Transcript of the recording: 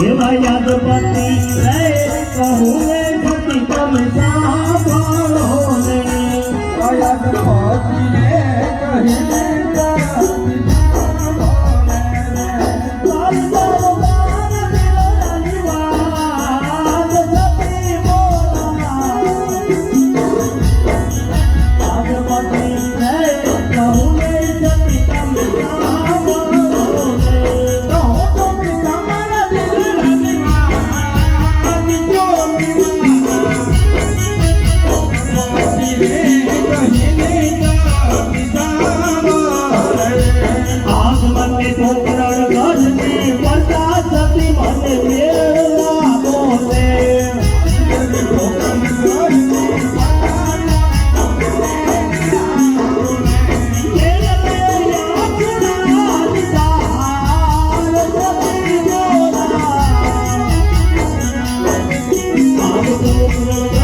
એવા યાદપતિ કહું પતિ તમે સાંભળો ને. યાદપતિને કહીને Lord.